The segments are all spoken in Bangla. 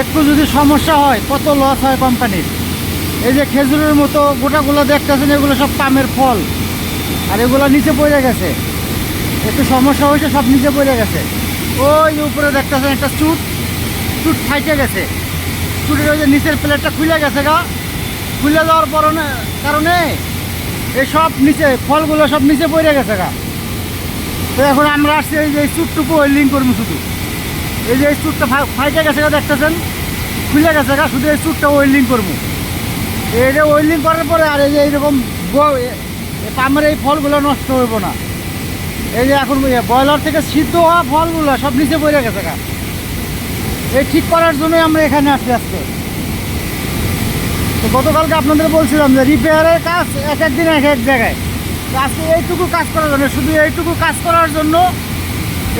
একটু যদি সমস্যা হয়, কত লস হয় কোম্পানির এই যে খেজুরের মতো গোটাগুলো দেখতেছেন, এগুলো সব পামের ফল। আর এগুলো নিচে পড়ে গেছে। একটু সমস্যা হয়েছে, সব নিচে পড়ে গেছে। ওই উপরে দেখতেছেন একটা চুট। চুট ফাইটে গেছে। চুটের ওই যে নিচের প্লেটটা খুলে গেছে গা। খুলে যাওয়ার পরনে, কারণে এই সব নিচে, ফলগুলো সব নিচে পড়ে গেছে গা। তো এখন আমরা আসছি এই যে চুটটুকু ওয়েল্ডিং করব শুধু এই যে এই চুটটা ফা- ফাইটে গেছে দেখতেছেন? খুলে গেছে গা, শুধু এই চুটটা ওয়েল্ডিং করব। এই যে ওয়েল্ডিং করার পরে আর এই যে এইরকম পামের এই ফলগুলো নষ্ট হইব না। এই যে এখন ব্রয়লার থেকে সিদ্ধ হওয়া ফলগুলো সব নিচে পড়ে গেছে গা। এই ঠিক করার জন্যই আমরা এখানে আসছি আজকে। তো গতকালকে আপনাদের বলছিলাম যে রিপেয়ারের কাজ এক এক দিন এক এক জায়গায়। আজকে এইটুকু কাজ করার জন্য, শুধু এইটুকু কাজ করার জন্য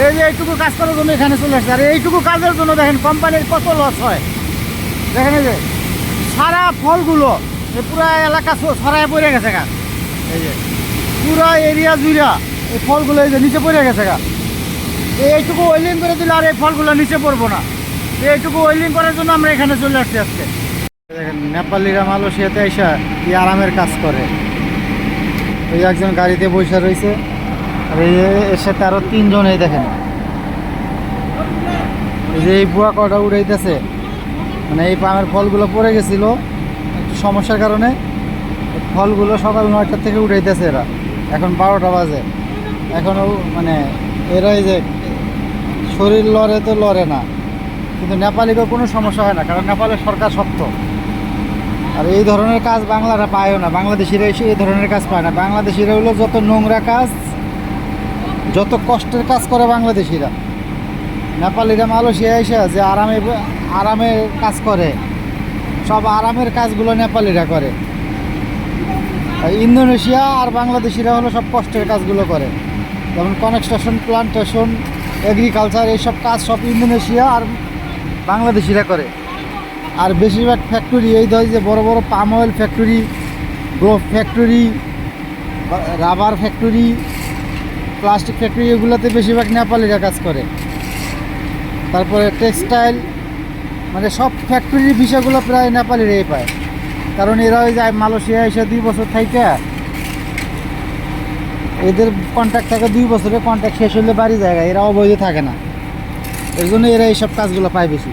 এই যে এইটুকু কাজ করার জন্য এখানে চলে আসছে। আর এইটুকু কাজের জন্য দেখেন কোম্পানির কত লস হয়। দেখেন এই যে, সারা ফলগুলো পুরো এলাকা ছড়ায় পড়ে গেছে গা। এই যে, পুরো এরিয়া জুড়া এই ফলগুলো এই যে নিচে পড়ে গেছে গা। এই এইটুকু ওয়েলিং করে দিলে আর এই ফলগুলো নিচে পড়ব না। এইটুকু ওয়েলিং করার জন্য আমরা এখানে চলে আসছি আজকে। দেখেন নেপালিরা মালয়েশিয়াতে এসে কি আরামের কাজ করে। যে একজন গাড়িতে বসে রয়েছে। আর এর সাথে আরও তিনজন এই দেখেন। এই যে এই বুয়া কটা উড়াইতেছে মানে এই পামের ফলগুলো পড়ে গেছিল, একটু সমস্যার কারণে ফলগুলো সকাল নয়টার থেকে উঠাইতেছে এরা। এখন বারোটা বাজে। এখনও মানে এরা এই যে শরীর লড়ে তো লড়ে না, কিন্তু নেপালিকেও কোনো সমস্যা হয় না, কারণ নেপালের সরকার শক্ত। আর এই ধরনের কাজ বাংলারা পায়ও না, বাংলাদেশিরা এসে এই ধরনের কাজ পায় না। বাংলাদেশিরা হলো যত নোংরা কাজ যত কষ্টের কাজ করে বাংলাদেশিরা। নেপালিরা, মালয়েশিয়া এসে যে আরামে আরামে কাজ করে। সব আরামের কাজগুলো নেপালিরা করে। ইন্দোনেশিয়া আর বাংলাদেশিরা হলো সব কষ্টের কাজগুলো করে। যেমন কনস্ট্রাকশন প্লান্টেশন এগ্রিকালচার এইসব কাজ সব ইন্দোনেশিয়া আর বাংলাদেশিরা করে। আর বেশিরভাগ ফ্যাক্টরি এই ধর যে বড় বড় palm oil factory glove factory rubber factory plastic factory এগুলোতে বেশিরভাগ নেপালিরা কাজ করে। তারপরে টেক্সটাইল মানে সব ফ্যাক্টরির বিষয়গুলো প্রায় নেপালিরাই পায়। কারণ এরা ওই যায় মালয়েশিয়া এসে দুই বছর থাইকে, এদের কন্ট্যাক্ট থাকে দুই বছরে কন্ট্যাক্ট শেষ হলে বাড়ি জায়গা এরা অবৈধ থাকে না। এর জন্য এরা এইসব কাজগুলো পায় বেশি।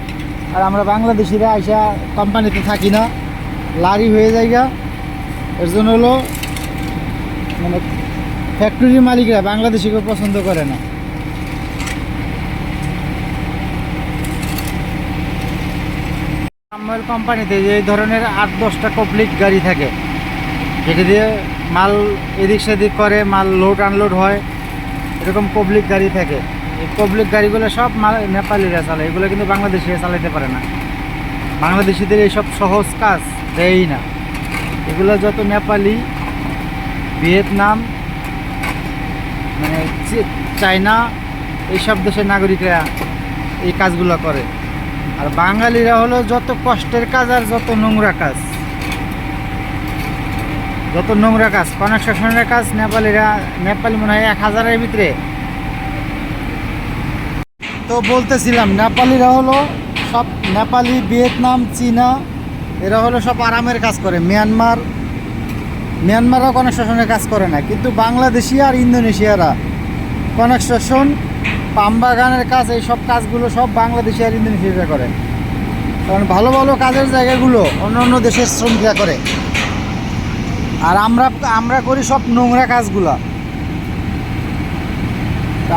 আর আমরা বাংলাদেশিরা আইসা কোম্পানিতে থাকি না, লারি হয়ে যায়গা এর জন্য হলো মানে ফ্যাক্টরির মালিকরা বাংলাদেশিকে পছন্দ করে না। আমল কোম্পানিতে যে এই ধরনের আট দশটা কমপ্লিট গাড়ি থাকে যেটা দিয়ে মাল এদিক সেদিক করে, মাল লোড আনলোড হয়, এরকম পাবলিক গাড়ি থাকে। এই পাবলিক গাড়িগুলো সব মাল নেপালিরা চালায়, এগুলো কিন্তু বাংলাদেশিরা চালাতে পারে না। বাংলাদেশিদের এইসব সহজ কাজ দেয়ই না। এগুলো যত নেপালি, ভিয়েতনাম মানে চায়না এইসব দেশের নাগরিকরা এই কাজগুলো করে। আর বাঙালিরা হলো যত কষ্টের কাজ আর যত নোংরা কাজ। যত নোংরা কাজ, কনস্ট্রাকশনের কাজ, নেপালিরা, নেপালি মনে হয় এক হাজারের ভিতরে। তো বলতেছিলাম, নেপালিরা হলো সব নেপালি, ভিয়েতনাম, চীনা, এরা হলো সব আরামের কাজ করে। মিয়ানমার মিয়ানমারও কনস্ট্রাকশনের কাজ করে না, কিন্তু বাংলাদেশি আর ইন্দোনেশিয়ারা কনস্ট্রাকশন পাম বাগানের কাজ, এই সব কাজগুলো সব বাংলাদেশি আর ইন্দোনেশিয়ারা করে। কারণ ভালো ভালো কাজের জায়গাগুলো অন্য অন্য দেশের শ্রমিকরা করে। আর আমরা আমরা করি সব নোংরা কাজগুলা।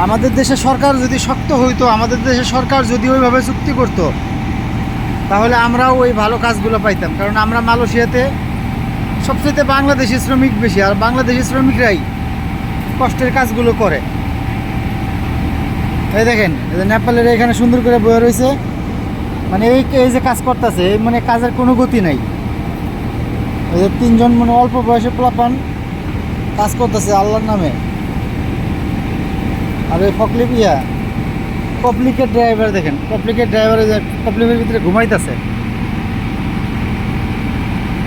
আমাদের দেশের সরকার যদি শক্ত হইতো, আমাদের দেশের সরকার যদি ওইভাবে চুক্তি করত, তাহলে আমরাও ওই ভালো কাজগুলো পাইতাম। কারণ আমরা মালয়েশিয়াতে সবচেয়ে বাংলাদেশি শ্রমিক বেশি, আর বাংলাদেশি শ্রমিকরাই কষ্টের কাজগুলো করে। এই দেখেন নেপালের এখানে সুন্দর করে বয়ে রয়েছে। মানে এই এই যে কাজ করতেছে, এই মানে কাজের কোনো গতি নাই। এই যে তিনজন মানে অল্প বয়সে পোলাপান কাজ করতেছে আল্লাহর নামে। আর ওই ফকলিপ ইয়া কপ্লিকেট ড্রাইভার দেখেন কপ্লিকেট ড্রাইভারে কপ্লিকের ভিতরে ঘুমাইতেছে।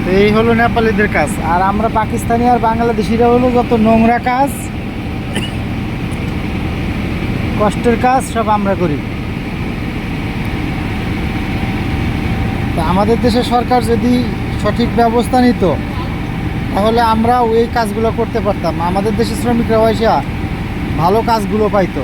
তো এই হলো নেপালিদের কাজ। আর আমরা পাকিস্তানি আর বাংলাদেশিরা হলো যত নোংরা কাজ, কষ্টের কাজ, সব আমরা করি। আমাদের দেশে সরকার যদি সঠিক ব্যবস্থা নিত, তাহলে আমরাও এই কাজগুলো করতে পারতাম। আমাদের দেশের শ্রমিকরা পয়সা ভালো কাজগুলো পাইতো।